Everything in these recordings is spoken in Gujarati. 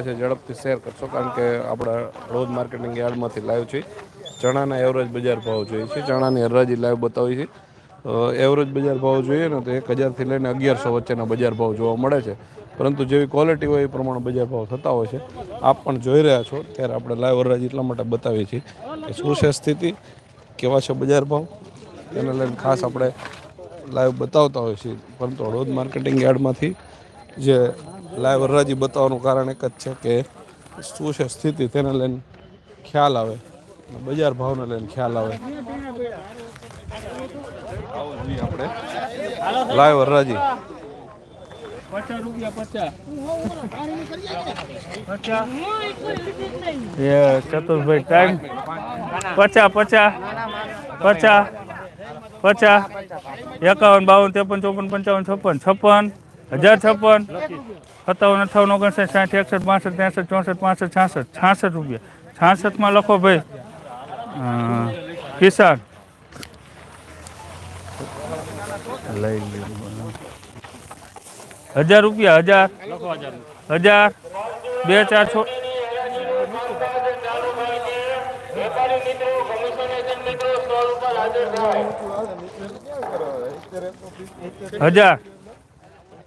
છે ઝડપથી શેર કરશો કારણ કે આપણા રોજ માર્કેટિંગ યાર્ડમાંથી લાઈવ છે ચણાના એવરેજ બજાર ભાવ જોઈએ છે. ચણાની હરાજી લાઈવ બતાવી છે. એવરેજ બજાર ભાવ જોઈએ ને તો એક હજારથી લઈને અગિયારસો વચ્ચેના બજાર ભાવ જોવા મળે છે. પરંતુ જેવી ક્વોલિટી હોય એ પ્રમાણે બજાર ભાવ થતા હોય છે. આપ પણ જોઈ રહ્યા છો. ત્યારે આપણે લાઈવ હરાજી એટલા માટે બતાવીએ છીએ કે શું છે સ્થિતિ, કેવા છે બજાર ભાવ? એને લઈને ખાસ આપણે લાઈવ બતાવતા હોય છે પરંતુ હળવદ માર્કેટિંગ યાર્ડમાંથી જે લાઈવ હરાજી બતાવવાનું કારણ એક જ છે કે શું છે સ્થિતિ તેને લઈને ખ્યાલ આવે. બજાર ભાવને લઈને ખ્યાલ આવે. આપણે લાઈવ એ ચતુરભાઈ ટાઈમ પચાસ પચાસ પચાસ પચાસ એકાવન, બાવન, ત્રેપન, ચોપન, પંચાવન, છપ્પન છપ્પન. હજાર છપ્પન. સત્તાવન અઠાવન ઓગણસાઠ સાઠ એકસઠ બાસઠ ત્રેસઠ ચોસઠ પાસઠ છાસઠ છાસઠ રૂપિયા. છાસઠમાં લખો ભાઈ. અ, કિસાન. લઈ લ્યો હજાર રૂપિયા હજાર. હજાર. બે ચાર છો. હજાર.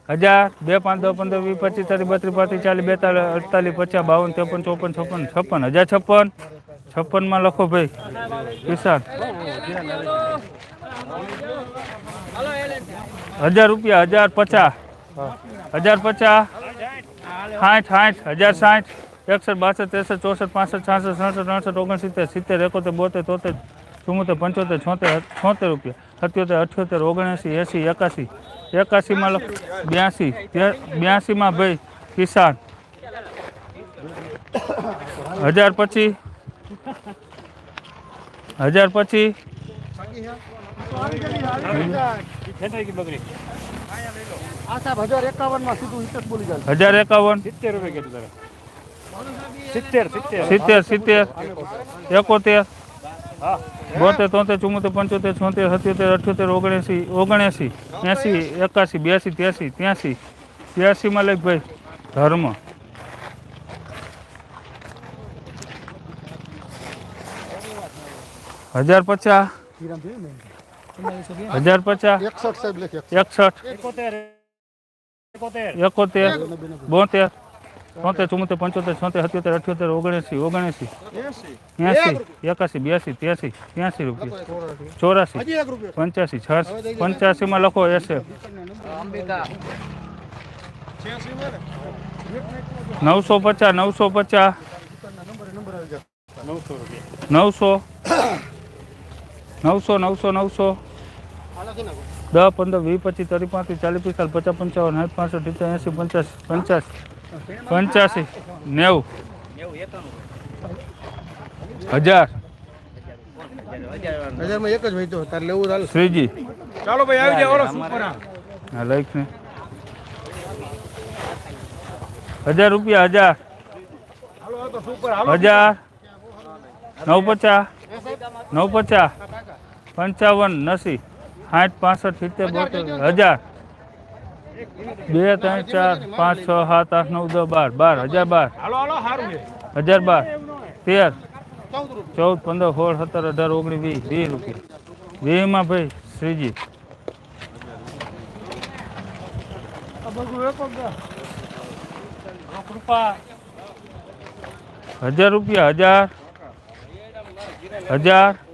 હજાર, બે પાંચ દો પંદર, વીસ, પચીસ, ત્રીસ, બત્રીસ, પાંત્રીસ, ચાલીસ, બેતાલીસ, અડતાલીસ, પચાસ, બાવન, ત્રેપન, ચોપન, છપ્પન છપ્પન, હજાર છપ્પન. છપ્પનમાં લખો ભાઈ. કિસાન હજાર રૂપિયા, હજાર પચાસ. હજાર પચાસ. સાઠ સાઠ, હજાર સાઠ. એકસઠ, બાસઠ, ત્રેસઠ, ચોસઠ, પાસઠ, છાસઠ સડસઠ અડસઠ, ઓગણસિત્તેર, સિત્તેર, એકોતેર, બોતેર, તોતેર. ચુમ્મોતેર પંચોતેર છોતેર છોતેર રૂપિયા. સત્યોતેર અઠ્યોતેર ઓગણએંસી એંસી એકાસી એકાસીમાં લખ બ્યાસી બ્યાસીમાં ભાઈ કિસાન. હજાર પચીસ હજાર પચીસ આ સાહેબ હજાર એકાવનમાં સીધું હિતેશ બોલી જાય હજાર એકાવન. સિત્તેર રૂપિયા કીધું તારે. સિત્તેર સિત્તેર. સિત્તેર સિત્તેર. એકોતેર. બોતેર તોતેર ચુમ્મોતેર પંચોતેર છોતેર સત્યોતેર અઠ્યોતેર ઓગણએંસી ઓગણએંસી એંસી એકાસી બ્યાસી ત્યાસી ત્યાસી ત્યાસીમાં લખ ભાઈ ધર્મ. હજાર પચાસ. હજાર પચાસ. એકસઠ સાહેબ લખે. એકસઠ. એકોતેર. એકોતેર. બોતેર. તોતેર ચુમ્મોતેર પંચોતેર છોતેર સત્યોતેર અઠ્યોતેર ઓગણસી ઓગણસી એસી. એકાસી બ્યાસી ત્યાસી ત્યાસી રૂપિયા. ચોરાસી. પંચ્યાસી એક પંચ્યાસી માં લખો એસે નવસો પચાસ નવસો પચાસ. નવસો. નવસો નવસો નવસો. દસ પંદર વીસ પચીસ ત્રીસ પાંત્રીસ ચાલીસ પિસ્તાલીસ પચાસ પંચાવન સાઠ પાસઠ સિત્તેર એંસી પંચાસ પંચ્યાસી. પંચ્યાસી નેવું. હજાર. હજાર એક જ હોય તો તારે લેવું ચાલે. શ્રીજી. ચાલો ભાઈ આવી જાવ સુપર. હા લખ ને. હજાર રૂપિયા હજાર. હજાર નવ પચાસ નવ પચાસ પંચાવન નસી સાઠ પાસઠ સિત્તેર બોતેર. હજાર. બે ત્રણ ચાર પાંચ છ સાત આઠ નવ દસ બાર. બાર હજાર બાર. હજાર બાર. તેર. ચૌદ ચૌદ પંદર સોળ સત્તર અઢાર ઓગણીસ વીસ. વીસ રૂપિયા. વીસમાં ભાઈ શ્રીજી હજાર રૂપિયા હજાર. હજાર.